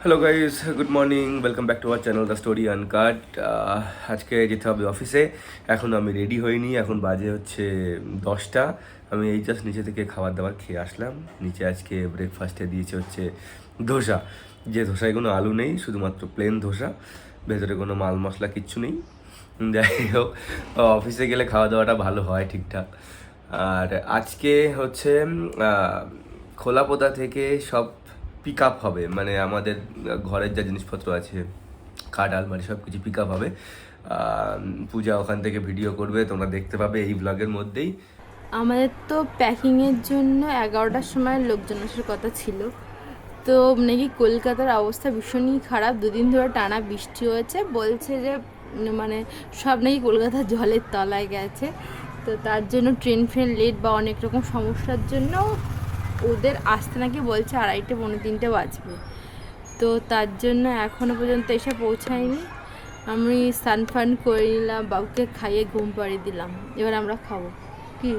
Hello guys good morning welcome back to our channel The Story Uncut আজকে যেতে হবে অফিসে এখন আমি রেডি হইনি। এখন বাজে হচ্ছে দশটা। আমি এই জাস্ট নিচে থেকে খাবার দাবার খেয়ে আসলাম। নিচে আজকে ব্রেকফাস্টে দিয়েছে হচ্ছে ধোসা। যে ধোসায় কোনো আলু নেই শুধুমাত্র প্লেন ধোসা। ভেতরে কোনো মাল মশলা কিচ্ছু নেই। যাই হোক অফিসে গেলে খাওয়া দাওয়াটা ভালো হয় ঠিকঠাক। আর আজকে হচ্ছে আহ, খোলাপোতা থেকে সব পিক আপ হবে। মানে আমাদের ঘরের যা জিনিসপত্র আছে খাট আলমারি সব কিছু পিক আপ হবে পূজা ওখান থেকে ভিডিও করবে, তোমরা দেখতে পাবে এই ব্লগের মধ্যেই। আমাদের তো প্যাকিংয়ের জন্য এগারোটার সময় লোকজন আসার কথা ছিল। তো নাকি কলকাতার অবস্থা ভীষণই খারাপ। দুদিন ধরে টানা বৃষ্টি হয়েছে। বলছে যে মানে সব নাকি কলকাতা জলের তলায় গেছে। তো তার জন্য ট্রেন ফ্রেন লেট বা অনেক রকম সমস্যার জন্য ওদের আসতে নাকি বলছে আড়াইটে পৌনে তিনটে বাজবে। তো তার জন্য এখনও পর্যন্ত এসে পৌঁছায়নি। আমি স্নান ফান করে নিলাম বাবুকে খাইয়ে ঘুম পাড়িয়ে দিলাম। এবার আমরা খাব। কি?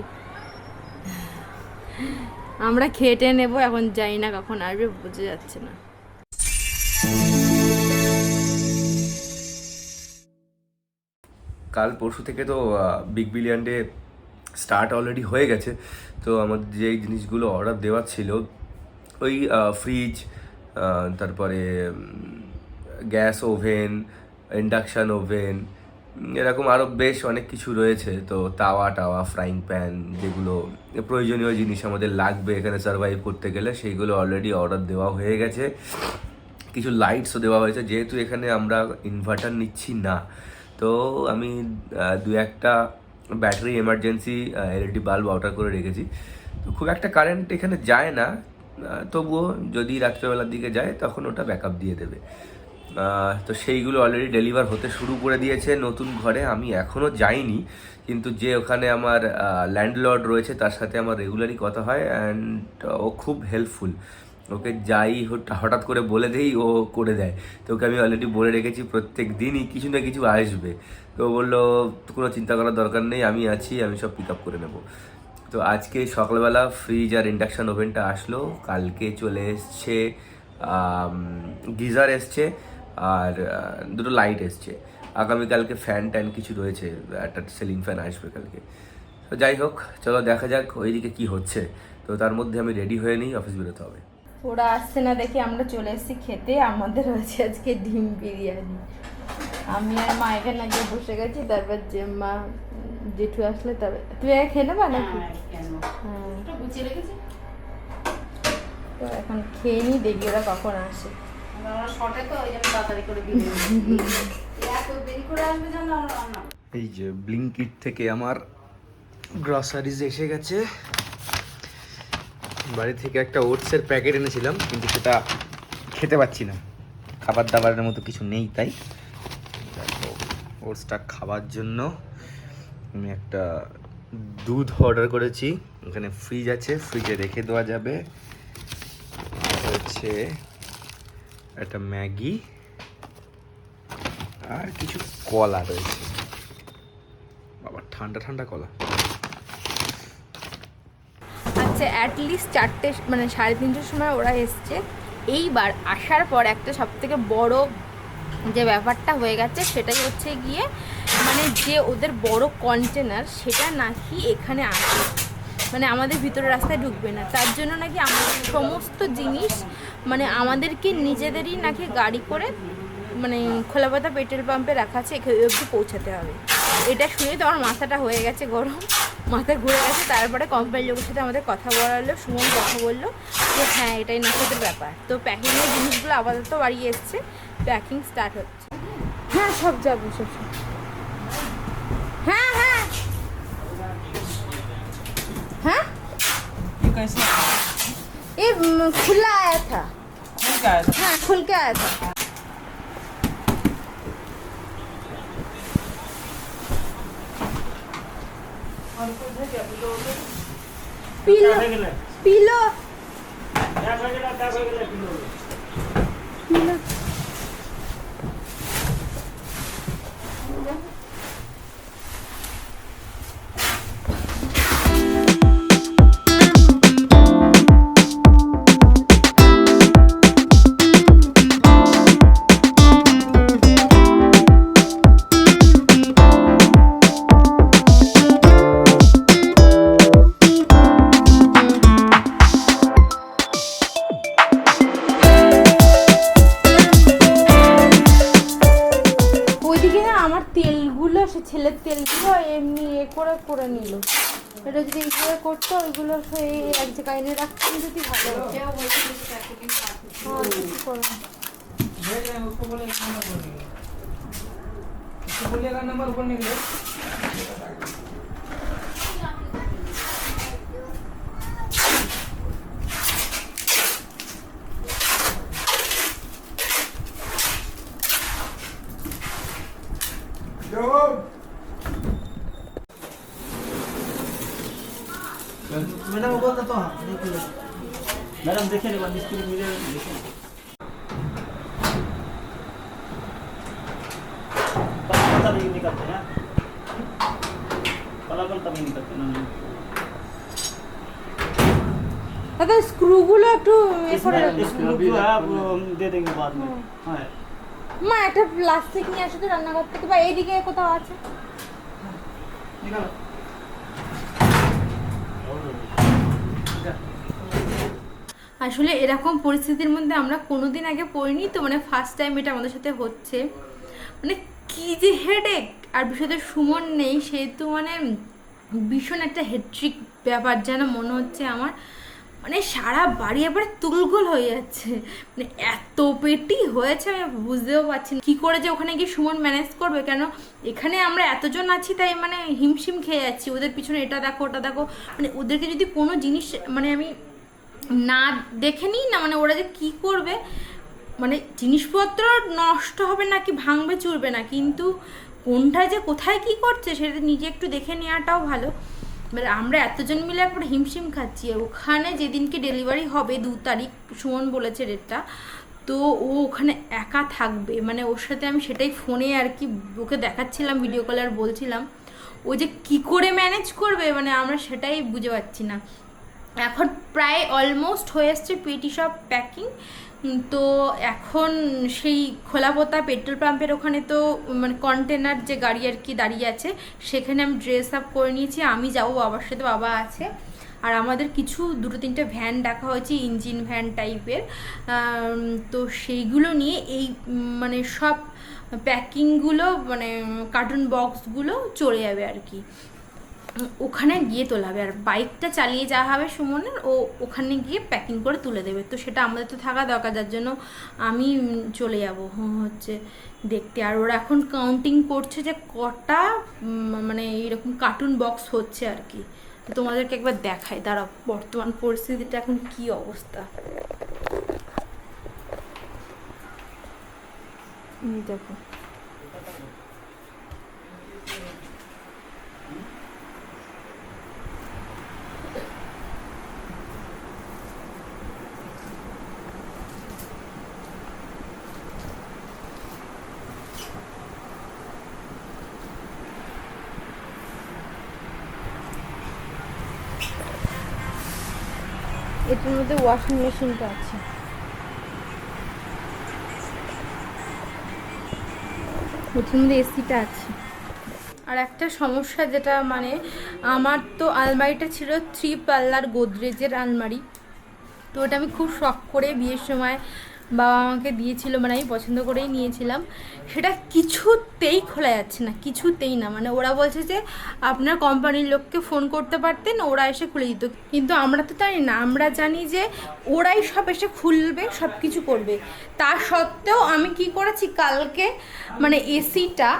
আমরা খেটে নেব, এখন যাই না, কখন আসবে বোঝা যাচ্ছে না। কাল পরশু থেকে তো Big Billion Day start already হয়ে গেছে, তো আমার যেই জিনিসগুলো অর্ডার দেওয়ার ছিল, ওই ফ্রিজ তারপরে গ্যাস ওভেন ইন্ডাকশান ওভেন এরকম আরও বেশ অনেক কিছু রয়েছে, তো তাওয়া টাওয়া ফ্রাইং প্যান যেগুলো প্রয়োজনীয় জিনিস আমাদের লাগবে এখানে সার্ভাইভ করতে গেলে, সেইগুলো অলরেডি অর্ডার দেওয়া হয়ে গেছে। কিছু লাইটসও দেওয়া হয়েছে, যেহেতু এখানে আমরা ইনভার্টার নিচ্ছি না, তো আমি দু একটা battery emergency LED bulb order করে রেখেছি। তো খুব একটা কারেন্ট এখানে যায় না তবুও যদি রাত্রেবেলার দিকে যায়, তখন ওটা ব্যাকআপ দিয়ে দেবে। তো সেইগুলো অলরেডি ডেলিভার হতে শুরু করে দিয়েছে। নতুন ঘরে আমি এখনও যাইনি, কিন্তু যে ওখানে আমার ল্যান্ডলর্ড রয়েছে, তার সাথে আমার রেগুলারই কথা হয় অ্যান্ড ও খুব হেল্পফুল ওকে যাই হঠাৎ করে বলে দেই, ও করে দেয়। তো ওকে আমি অলরেডি বলে রেখেছি, প্রত্যেক দিনই কিছু না কিছু আসবে। তো বলল, কোনো চিন্তা করার দরকার নেই, আমি আছি, আমি সব পিক আপ করে নেব। তো আজকে সকালবেলা ফ্রিজ আর ইন্ডাকশান ওভেনটা আসলো, কালকে চলে এসছে গিজার এসছে, আর দুটো লাইট এসছে। আগামীকালকে ফ্যান ট্যান কিছু রয়েছে, একটা সিলিং ফ্যান আসবে কালকে। তো যাই হোক, চলো দেখা যাক ওইদিকে কি হচ্ছে। তো তার মধ্যে আমি রেডি হয়ে নিই অফিস বেরোতে হবে। ওরা আসছে না দেখে আমরা চলে এসেছি খেতে। আমাদের হয়েছে আজকে ডিম বিরিয়ানি। আমি আর মা এখানে আগে বসে গেছি তারপর যে মা জেঠু আসলে তবে তুই আগে খেয়ে নেবা নাকি? হ্যাঁ তো এখন খেয়ে নি দেখি ওরা কখন আসে। এই যে ব্লিঙ্কিট থেকে আমার গ্রসারিজ এসে গেছে। বাড়ি থেকে একটা ওটসের প্যাকেট এনেছিলাম, কিন্তু সেটা খেতে পাচ্ছি না। খাবার দাবারের মতো কিছু নেই তাই। ওটসটা খাবার জন্য আমি একটা দুধ অর্ডার করেছি। ওখানে ফ্রিজ আছে ফ্রিজে রেখে দেওয়া যাবে। হচ্ছে একটা ম্যাগি আর কিছু কলা রয়েছে। বাবা, ঠান্ডা ঠান্ডা কলা। আচ্ছা অ্যাটলিস্ট চারটে মানে সাড়ে তিনটের সময় ওরা এসছে। এইবার আসার পর একটা সব থেকে বড় যে ব্যাপারটা হয়ে গেছে সেটাই হচ্ছে গিয়ে মানে যে ওদের বড় কন্টেনার সেটা নাকি এখানে আসে। মানে আমাদের ভিতরে রাস্তায় ঢুকবে না। তার জন্য নাকি আমাদের সমস্ত জিনিস মানে আমাদেরকে নিজেদেরই নাকি গাড়ি করে মানে খোলাপাতা, পেট্রোল পাম্পে রাখা আছে, এখানে অবধি পৌঁছাতে হবে। এটা শুনে তো আমার মাথাটা হয়ে গেছে গরম মাথা ঘুরে গেছে তারপরে কোম্পানির লোকের সাথে আমাদের কথা বলালো সুমন কথা বললো যে হ্যাঁ এটাই নাকি ওদের ব্যাপার তো প্যাকিংয়ের জিনিসগুলো আপাতত বাড়ি এসছে প্যাকিং স্টার্ট হচ্ছে হ্যাঁ সব যাবো সব সব হ্যাঁ হ্যাঁ हाँ ये कैसे ये म, खुला आया था खुल का है हाँ खुल के आया था पी लो पी लो पी लो ওইগুলো সেই এক জায়গায় এনে রাখতাম যদি ভালো হ্যাঁ, কিছু निकले मैडम बोल देता हूँ देख लो मैडम देखिए ना मिस्त्री मिले देखिए पलापन तभी निकलते हैं पलापन तभी निकलते हैं ना দাদা স্ক্রুগুলো একটু এ করে রাখুন। इसमें जो है वो हम दे देंगे बाद में हाँ মা একটা প্লাস্টিক নিয়ে আসো তো রান্নাঘর থেকে বা এইদিকে কোথাও আছে निकालो আসলে এরকম পরিস্থিতির মধ্যে আমরা কোনোদিন আগে পড়িনি তো মানে ফার্স্ট টাইম এটা আমাদের সাথে হচ্ছে। মানে কি যে হেডেক আর বিষয়টা সুমন নেই, সেহেতু মানে ভীষণ একটা হেট্রিক ব্যাপার যেন মনে হচ্ছে আমার। মানে সারা বাড়ি এবার তুলগুল হয়ে যাচ্ছে। মানে এত পেটি হয়েছে, আমি বুঝতেও পারছি না। কী করে যে ওখানে গিয়ে সুমন ম্যানেজ করবে? কেন এখানে আমরা এতজন আছি, তাই মানে হিমশিম খেয়ে যাচ্ছি। ওদের পিছনে এটা দেখো, ওটা দেখো। মানে ওদেরকে যদি কোনো জিনিস মানে আমি না দেখে নিই না মানে ওরা যে কি করবে? মানে জিনিসপত্র নষ্ট হবে না কি ভাঙবে, চুরবে না। কিন্তু কোনটা যে কোথায় কি করছে, সেটা নিজে একটু দেখে নেওয়াটাও ভালো। মানে আমরা এতজন মিলে একবার হিমশিম খাচ্ছি। ওখানে যেদিনকে ডেলিভারি হবে দু তারিখ, সুমন বলেছে ডেটটা তো ও ওখানে একা থাকবে। মানে ওর সাথে আমি সেটাই ফোনে আর কি ওকে দেখাচ্ছিলাম ভিডিও কলে আর বলছিলাম। ও যে কি করে ম্যানেজ করবে? মানে আমরা সেটাই বুঝে পাচ্ছি না। এখন প্রায় অলমোস্ট হয়ে এসছে পেটি সব প্যাকিং তো এখন সেই খোলাপোতা পেট্রোল পাম্পের ওখানে তো মানে কন্টেনার যে গাড়ি আর কি দাঁড়িয়ে আছে, সেখানে আমি ড্রেস আপ করে নিয়েছি, আমি যাব বাবার সাথে, বাবা আছে। আর আমাদের কিছু দুটো তিনটে ভ্যান ডাকা হয়েছে ইঞ্জিন ভ্যান টাইপের তো সেইগুলো নিয়ে এই মানে সব প্যাকিংগুলো মানে কার্টুন বক্সগুলো চলে যাবে আর কি। ওখানে গিয়ে তোলা হবে। আর বাইকটা চালিয়ে যাওয়া হবে সুমনের, ও ওখানে গিয়ে প্যাকিং করে তুলে দেবে। তো সেটা আমাদের তো থাকা দরকার, যার জন্য আমি চলে যাব হচ্ছে দেখতে। আর ওরা এখন কাউন্টিং করছে যে কটা মানে এরকম কার্টুন বক্স হচ্ছে আর কি। তোমাদেরকে একবার দেখায় দাঁড়া বর্তমান পরিস্থিতিটা এখন কি অবস্থা? দেখো। এটার মধ্যে ওয়াশিং মেশিনটা আছে। এটার মধ্যে এসিটা আছে। আর একটা সমস্যা যেটা মানে আমার তো আলমারিটা ছিল থ্রি পাল্লার গোদরেজের আলমারি। তো ওটা আমি খুব শখ করে বিয়ের সময় বাবা আমাকে দিয়েছিল মানে আমি পছন্দ করেই নিয়েছিলাম। সেটা কিছুতেই খোলা যাচ্ছে না, কিছুতেই না। মানে ওরা বলছে যে, আপনার কোম্পানির লোককে ফোন করতে পারতেন, ওরা এসে খুলে দিত। কিন্তু আমরা তো জানি না, আমরা জানি যে, ওরাই সব এসে খুলবে সব কিছু করবে। তা সত্ত্বেও আমি কি করেছি, কালকে মানে এসিটা,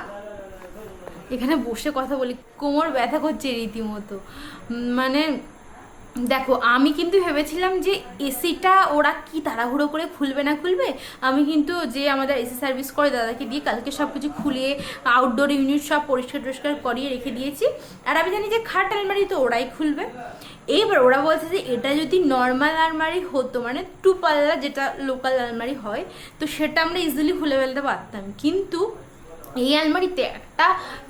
এখানে বসে কথা বলি, কোমর ব্যথা করছে রীতিমতো। মানে দেখো, আমি কিন্তু ভেবেছিলাম যে এসিটা ওরা কি তাড়াহুড়ো করে খুলবে না খুলবে? আমি কিন্তু যে আমাদের এসি সার্ভিস করে দাদাকে দিয়ে কালকে সব কিছু খুলে আউটডোর ইউনিট সব পরিষ্কার টরিষ্কার করিয়ে রেখে দিয়েছি। আর আমি জানি যে খাট আলমারি তো ওরাই খুলবে। এইবার ওরা বলছে যে এটা যদি নর্মাল আলমারি হতো মানে টু পাল্লা যেটা লোকাল আলমারি হয়, তো সেটা আমরা ইজিলি খুলে ফেলতে পারতাম। কিন্তু এই আলমারিতে একটা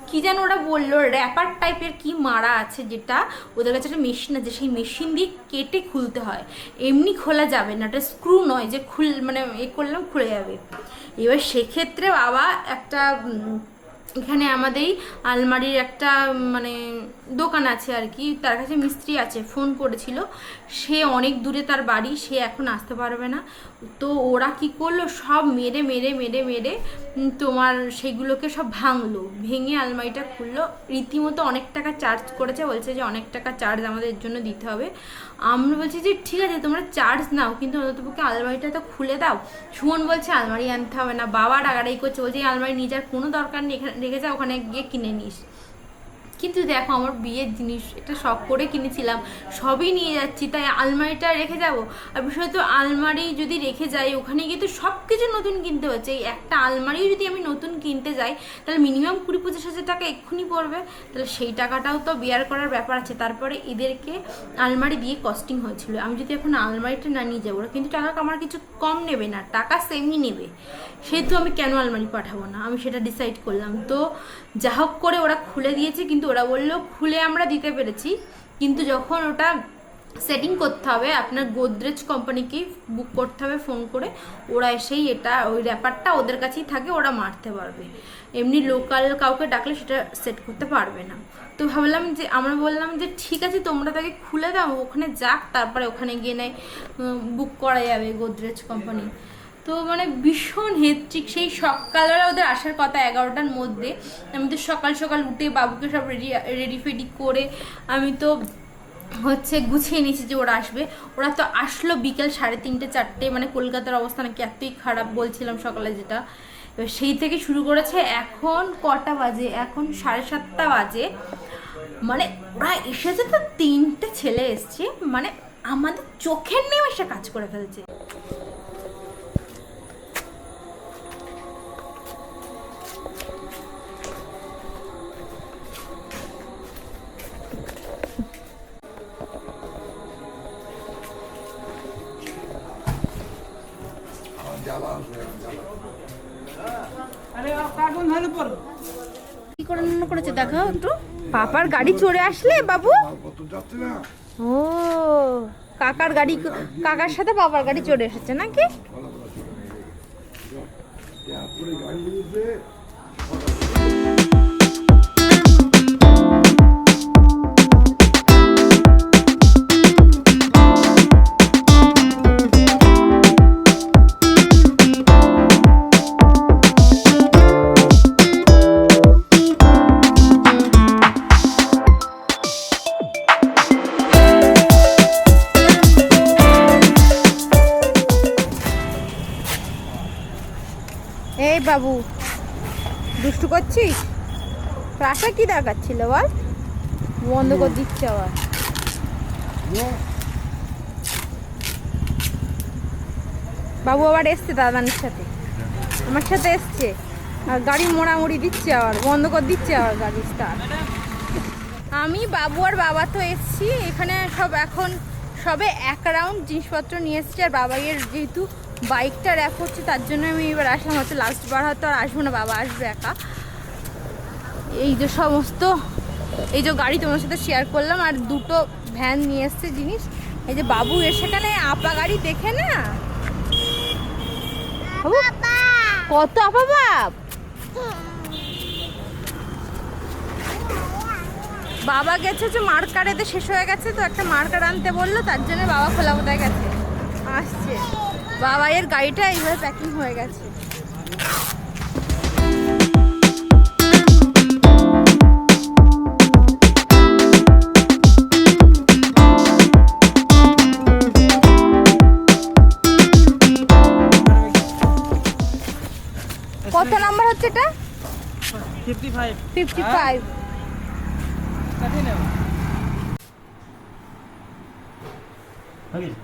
কি যেন ওরা বলল র্যাপার টাইপের কি মারা আছে যেটা ওদের কাছে একটা মেশিন আছে, সেই মেশিন দিয়ে কেটে খুলতে হয়। এমনি খোলা যাবে না এটা স্ক্রু নয় যে খুল মানে এ করলাম খুলে যাবে। এবার সেক্ষেত্রে বাবা একটা এখানে আমাদেরই আলমারির একটা মানে দোকান আছে আর কি। তার কাছে মিস্ত্রি আছে, ফোন করেছিল। সে অনেক দূরে তার বাড়ি, সে এখন আসতে পারবে না। তো ওরা কি করল? সব মেরে মেরে মেরে মেরে তোমার সেগুলোকে সব ভাঙলো। ভেঙে আলমারিটা খুললো। রীতিমতো অনেক টাকা চার্জ করেছে। বলছে যে অনেক টাকা চার্জ আমাদের জন্য দিতে হবে। আমরা বলছি যে, ঠিক আছে, তোমরা চার্জ নাও, কিন্তু অন্ততপক্ষে আলমারিটা তো খুলে দাও। সুমন বলছে, আলমারি আনতে হবে না। বাবা ডাগাড়াই করছে, বলছে আলমারি নিয়ে যাওয়ার কোনো দরকার নেই, এখানে রেখে যা ওখানে গিয়ে কিনে নিস। কিন্তু দেখো আমার বিয়ের জিনিস, এটা শখ করে কিনেছিলাম, সবই নিয়ে যাচ্ছি, তাই আলমারিটা রেখে যাব? আর বিষয় তো আলমারি যদি রেখে যাই, ওখানে গিয়ে তো সব কিছু নতুন কিনতে হচ্ছে। এই একটা আলমারিও যদি আমি নতুন কিনতে যাই, তাহলে মিনিমাম কুড়ি পঁচিশ হাজার টাকা এক্ষুনি পড়বে। তাহলে সেই টাকাটাও তো বিয়ার করার ব্যাপার আছে। তারপরে এদেরকে আলমারি দিয়ে কস্টিং হয়েছিল। আমি যদি এখন আলমারিটা না নিয়ে যাব ওরা কিন্তু টাকা আমার কিছু কম নেবে না, টাকা সেমই নেবে। সেহেতু আমি কেন আলমারি পাঠাবো না? আমি সেটা ডিসাইড করলাম। তো যা হোক করে ওরা খুলে দিয়েছে, কিন্তু ওরা বলল, খুলে আমরা দিতে পেরেছি, কিন্তু যখন ওটা সেটিং করতে হবে, আপনার গোদরেজ কোম্পানিকেই বুক করতে হবে ফোন করে, ওরা এসেই এটা, ওই ব্যাপারটা ওদের কাছেই থাকে, ওরা মারতে পারবে। এমনি লোকাল কাউকে ডাকলে সেটা সেট করতে পারবে না। তো ভাবলাম যে, আমরা বললাম যে, ঠিক আছে, তোমরা তাকে খুলে দাও, ওখানে যাক, তারপরে ওখানে গিয়ে নেয় বুক করা যাবে গোদরেজ কোম্পানি তো মানে ভীষণ হেট্রিক। সেই সকালবেলা ওদের আসার কথা এগারোটার মধ্যে। আমি তো সকাল সকাল উঠে বাবুকে সব রেডি রেডি ফেডি করে আমি তো হচ্ছে গুছিয়ে নিয়েছি যে ওরা আসবে। ওরা তো আসলো বিকেল সাড়ে তিনটে, চারটে। মানে কলকাতার অবস্থা নাকি এতই খারাপ বলছিলাম সকালে যেটা। এবার সেই থেকে শুরু করেছে এখন কটা বাজে? এখন সাড়ে সাতটা বাজে। মানে ওরা এসেছে তো তিনটে ছেলে এসছে। মানে আমাদের চোখের নেমে এসে কাজ করে ফেলছে। কি করে রান্না করেছে? দেখাও পাপার গাড়ি চড়ে আসলে, বাবু? ও, কাকার গাড়ি, কাকার সাথে বাবার গাড়ি চড়ে এসেছে নাকি? রাসা কি দেখাচ্ছিল বল? বন্ধ করে দিচ্ছে আবার। বাবু আবার এসছে দাদানির সাথে। আমার সাথে এসছে। আর গাড়ি মোড়ামুড়ি দিচ্ছে আবার বন্ধ করে দিচ্ছে আবার গাড়ি স্টার্ট আমি বাবু আর বাবা তো এসছি। এখানে সব এখন সবে এক রাউন্ড জিনিসপত্র নিয়ে এসছি। আর বাবাইয়ের যেহেতু বাইকটা র্যাপ হচ্ছে তার জন্য আমি এবার আসলাম হয়তো লাস্ট বার হয়তো আর আসব না। বাবা আসবে একা। এই যে সমস্ত, এই যে গাড়ি তোমার সাথে শেয়ার করলাম, আর দুটো ভ্যান নিয়ে এসছে জিনিস। এই যে বাবু এর সেখানে আপা গাড়ি দেখে না? কত আপা বাপ? বাবা গেছে যে মার্কার এতে শেষ হয়ে গেছে তো, একটা মার্কার আনতে বলল, তার জন্য বাবা খোলা কোথায় গেছে। আসছে। বাবা, এর গাড়িটা এইভাবে প্যাকিং হয়ে গেছে। 55. Okay.